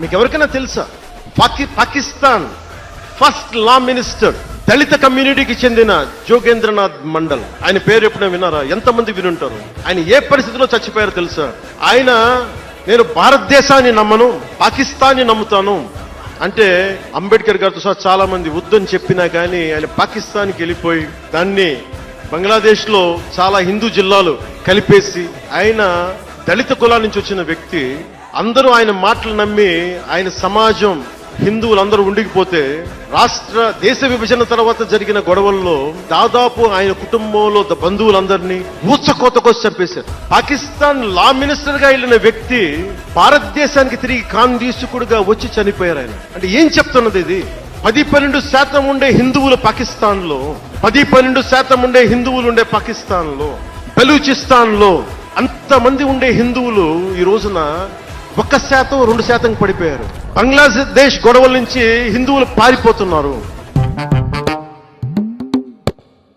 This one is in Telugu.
మీకు ఎవరికైనా తెలుసా? పాకి పాకిస్తాన్ ఫస్ట్ లా మినిస్టర్ దళిత కమ్యూనిటీకి చెందిన జోగేంద్రనాథ్ మండల్. ఆయన పేరు ఎప్పుడైనా విన్నారా? ఎంతమంది వినుంటారు? ఆయన ఏ పరిస్థితిలో చచ్చిపోయారో తెలుసా? ఆయన నేను భారతదేశాన్ని నమ్మను పాకిస్తాన్ని నమ్ముతాను అంటే అంబేద్కర్ గారితో సహా చాలా మంది వద్దని చెప్పినా కానీ ఆయన పాకిస్తాన్కి వెళ్ళిపోయి దాన్ని బంగ్లాదేశ్లో చాలా హిందూ జిల్లాలు కలిపేసి ఆయన దళిత కులాల నుంచి వచ్చిన వ్యక్తి అందరూ ఆయన మాటలు నమ్మి ఆయన సమాజం హిందువులందరూ ఉండిపోతే రాష్ట్ర దేశ విభజన తర్వాత జరిగిన గొడవల్లో దాదాపు ఆయన కుటుంబంలో బంధువులందరినీ ఊచకోతకోసి చంపేశారు. పాకిస్తాన్ లా మినిస్టర్గా వెళ్ళిన వ్యక్తి భారతదేశానికి తిరిగి కాందీసుకుడుగా వచ్చి చనిపోయారు ఆయన. అంటే ఏం చెప్తున్నది ఇది? పది పన్నెండు శాతం ఉండే హిందువులు పాకిస్తాన్లో పది పన్నెండు శాతం ఉండే హిందువులు ఉండే పాకిస్తాన్లో బలూచిస్తాన్లో అంతమంది ఉండే హిందువులు ఈ రోజున ఒక్క శాతం రెండు శాతం పడిపోయారు. బంగ్లాదేశ్ గొడవల నుంచి హిందువులు పారిపోతున్నారు.